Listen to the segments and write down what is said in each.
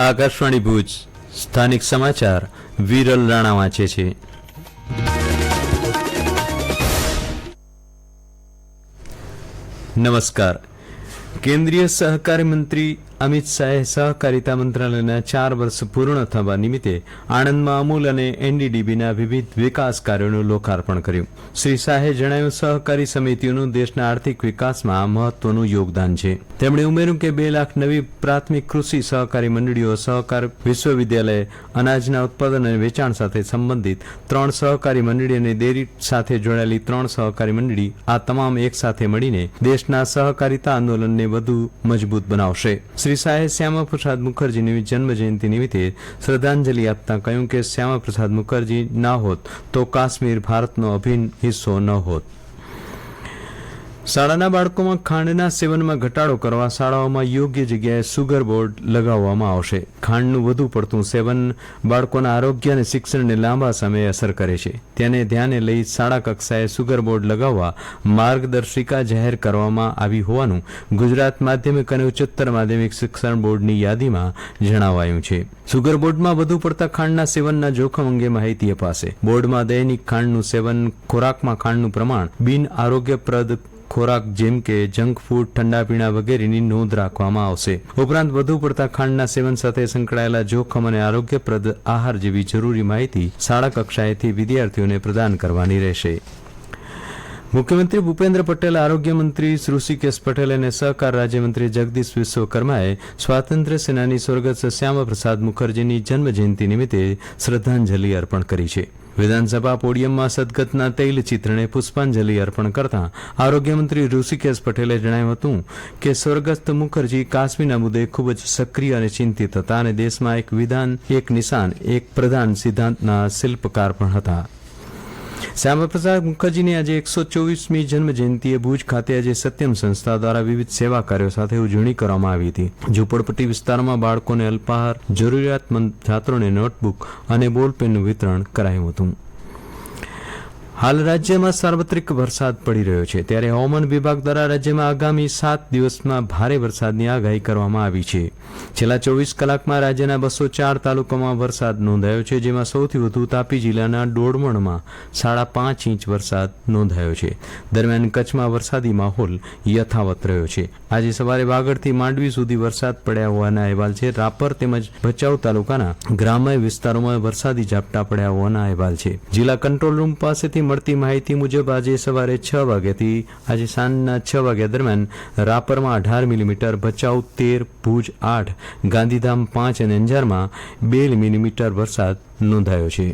આકાશવાણી ભુજ સ્થાનિક સમાચાર વિરલ રાણા વાંચે છે. નમસ્કાર. કેન્દ્રીય સહકારી મંત્રી અમિત શાહે સહકારિતા મંત્રાલયના ચાર વર્ષ પૂર્ણ થવા નિમિત્તે આણંદમાં અમૂલ અને એનડીડીબીના વિવિધ વિકાસ કાર્યોનું લોકાર્પણ કર્યું. શ્રી શાહે જણાવ્યું, સહકારી સમિતિઓનું દેશના આર્થિક વિકાસમાં મહત્વનું યોગદાન છે. તેમણે ઉમેર્યું કે બે લાખ નવી પ્રાથમિક કૃષિ સહકારી મંડળીઓ સહકાર વિશ્વવિદ્યાલય અનાજના ઉત્પાદન અને વેચાણ સાથે સંબંધિત ત્રણ સહકારી મંડળી અને ડેરી સાથે જોડાયેલી ત્રણ સહકારી મંડળી આ તમામ એક સાથે મળીને દેશના સહકારિતા આંદોલનને વધુ મજબૂત બનાવશે. શ્રી શાહે શ્યામા પ્રસાદ મુખર્જીની જન્મ જયંતિ નિમિત્તે શ્રદ્ધાંજલિ આપતા કહ્યું કે શ્યામા પ્રસાદ મુખર્જી ના હોત તો કાશ્મીર ભારતનો અભિન્ન હિસ્સો ન હોત. શાળાના બાળકોમાં ખાંડના સેવનમાં ઘટાડો કરવા શાળાઓમાં યોગ્ય જગ્યાએ સુગર બોર્ડ લગાવવામાં આવશે. ખાંડનું વધુ પડતું સેવન બાળકોના આરોગ્ય અને શિક્ષણને લાંબા સમયે અસર કરે છે. તેને ધ્યાને લઈ શાળા કક્ષાએ સુગર બોર્ડ લગાવવા માર્ગદર્શિકા જાહેર કરવામાં આવી હોવાનું ગુજરાત માધ્યમિક અને ઉચ્ચતર માધ્યમિક શિક્ષણ બોર્ડની યાદીમાં જણાવાયું છે. સુગર બોર્ડમાં વધુ પડતા ખાંડના સેવનના જોખમ અંગે માહિતી અપાશે. બોર્ડમાં દૈનિક ખાંડનું સેવન, ખોરાકમાં ખાંડનું પ્રમાણ બિન આરોગ્યપ્રદ ખોરાક જેમ કે જંક ફૂડ, ઠંડા પીણા વગેરેની નોંધ રાખવામાં આવશે. ઉપરાંત વધુ પડતા ખાંડના સેવન સાથે સંકળાયેલા જોખમ અને આરોગ્યપ્રદ આહાર જેવી જરૂરી માહિતી શાળા કક્ષાએથી વિદ્યાર્થીઓને પ્રદાન કરવાની રહેશે. મુખ્યમંત્રી ભૂપેન્દ્ર પટેલ, આરોગ્ય મંત્રી ઋષિકેશ પટેલ અને સહકાર રાજ્યમંત્રી જગદીશ વિશ્વકર્માએ સ્વાતંત્ર્ય સેનાની સ્વર્ગસ્થ શ્યામાપ્રસાદ મુખર્જીની જન્મ જયંતિ નિમિત્તે શ્રદ્ધાંજલિ અર્પણ કરી છે. વિધાનસભા પોડિયમમાં સદગતના તૈલ ચિત્રને પુષ્પાંજલિ અર્પણ કરતા આરોગ્યમંત્રી ઋષિકેશ પટેલે જણાવ્યું હતું કે સ્વર્ગસ્થ મુખર્જી કાશ્મીરના મુદ્દે ખૂબ જ સક્રિય અને ચિંતિત હતા અને દેશમાં એક વિધાન, એક નિશાન, એક પ્રધાન સિદ્ધાંતના શિલ્પકાર પણ હતા. શ્યામાપ્રસાદ મુખર્જીની આજે એકસો ચોવીસમી જન્મ જયંતિએ ભુજ ખાતે આજે સત્યમ સંસ્થા દ્વારા વિવિધ સેવા કાર્યો સાથે ઉજવણી કરવામાં આવી હતી. ઝુંપડપટ્ટી વિસ્તારમાં બાળકોને અલ્પાહાર, જરૂરિયાતમંદ છાત્રોને નોટબુક અને બોલપેનનું વિતરણ કરાયું હતું. હાલ રાજ્યમાં સાર્વત્રિક વરસાદ પડી રહ્યો છે. ત્યારે હવામાન વિભાગ દ્વારા રાજ્યમાં આગામી સાત દિવસમાં ભારે વરસાદની આગાહી કરવામાં આવી છે. છેલ્લા ચોવીસ કલાકમાં રાજ્યના બસો ચાર તાલુકામાં વરસાદ નોંધાયો છે, જેમાં સૌથી વધુ તાપી જિલ્લાના ડોડમણમાં સાડા પાંચ ઇંચ વરસાદ નોંધાયો છે. દરમિયાન કચ્છમાં વરસાદી માહોલ યથાવત રહ્યો છે. આજે સવારે વાગડથી માંડવી સુધી વરસાદ પડ્યા હોવાના અહેવાલ છે. રાપર તેમજ ભચાઉ તાલુકાના ગ્રામ્ય વિસ્તારોમાં વરસાદી ઝાપટા પડ્યા હોવાના અહેવાલ છે. જિલ્લા કંટ્રોલ રૂમ પાસેથી મળતી માહિતી મુજબ આજે સવારે છ વાગ્યાથી, આજે સાંજના છ વાગ્યા દરમિયાન રાપરમાં અઢાર મિલીમીટર, ભચાઉ તેર, ભુજ આઠ, ગાંધીધામ પાંચ અને અંજારમાં બે મિલીમીટર વરસાદ નોંધાયો છે.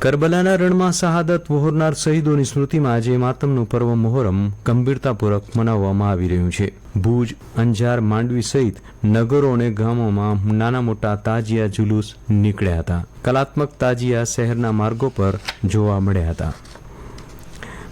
કરબલાના રણમાં શહાદત વહોરનાર શહીદોની સ્મૃતિમાં આજે માતમનું પર્વ મોહરમ ગંભીરતાપૂર્વક મનાવવામાં આવી રહ્યું છે. ભુજ, અંજાર, માંડવી સહિત નગરો અને ગામોમાં નાના મોટા તાજિયા જુલુસ નીકળ્યા હતા. કલાત્મક તાજિયા શહેરના માર્ગો પર જોવા મળ્યા હતા.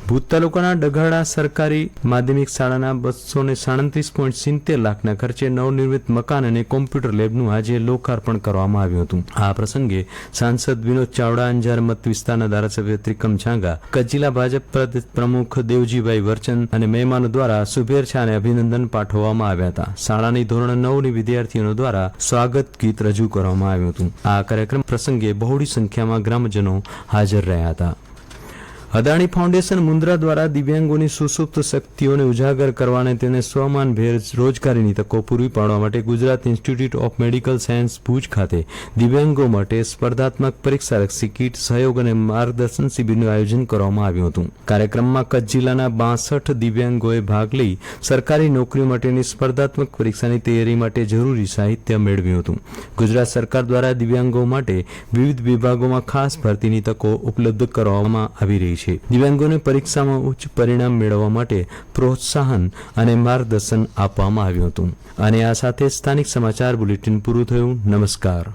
ભૂત તાલુકાના ડઘાડા સરકારી માધ્યમિક શાળાના બસો ને સાડત્રીસ પોઈન્ટ સિત્તેર લાખના ખર્ચે નવનિર્મિત મકાન અને કોમ્પ્યુટર લેબનું આજે લોકાર્પણ કરવામાં આવ્યું હતું. આ પ્રસંગે સાંસદ વિનોદ ચાવડા, અંજાર મત વિસ્તારના ધારાસભ્ય ત્રિકમ છાંગા કચ્છ ભાજપ પ્રમુખ દેવજીભાઈ વર્ચન અને મહેમાનો દ્વારા શુભેચ્છા અને અભિનંદન પાઠવવામાં આવ્યા હતા. શાળાની ધોરણ નવની વિદ્યાર્થીઓ દ્વારા સ્વાગત ગીત રજૂ કરવામાં આવ્યું હતું. આ કાર્યક્રમ પ્રસંગે બહોળી સંખ્યામાં ગ્રામજનો હાજર રહ્યા હતા. અદાણી ફાઉન્ડેશન મુન્દ્રા દ્વારા દિવ્યાંગોની સુસુપ્ત શક્તિઓને ઉજાગર કરવા અને તેને સ્વમાનભેર રોજગારીની તકો પૂરી પાડવા માટે Gujarat institute of medical science Bhuj ખાતે દિવ્યાંગો માટે સ્પર્ધાત્મક પરીક્ષાલક્ષી કીટ સહયોગ અને માર્ગદર્શન શિબિરનું આયોજન કરવામાં આવ્યું હતું. કાર્યક્રમમાં કચ્છ જિલ્લાના બાસઠ દિવ્યાંગોએ ભાગ લઈ સરકારી નોકરી માટેની સ્પર્ધાત્મક પરીક્ષાની તૈયારી માટે જરૂરી સાહિત્ય મેળવ્યું હતું. ગુજરાત સરકાર દ્વારા દિવ્યાંગો માટે વિવિધ વિભાગોમાં ખાસ ભરતીની તકો ઉપલબ્ધ કરવામાં આવી રહી છે. દિવ્યાંગોને પરીક્ષામાં ઉચ્ચ પરિણામ મેળવવા માટે પ્રોત્સાહન અને માર્ગદર્શન આપવામાં આવ્યું હતું. અને આ સાથે સ્થાનિક સમાચાર બુલેટિન પૂરું થયું. નમસ્કાર.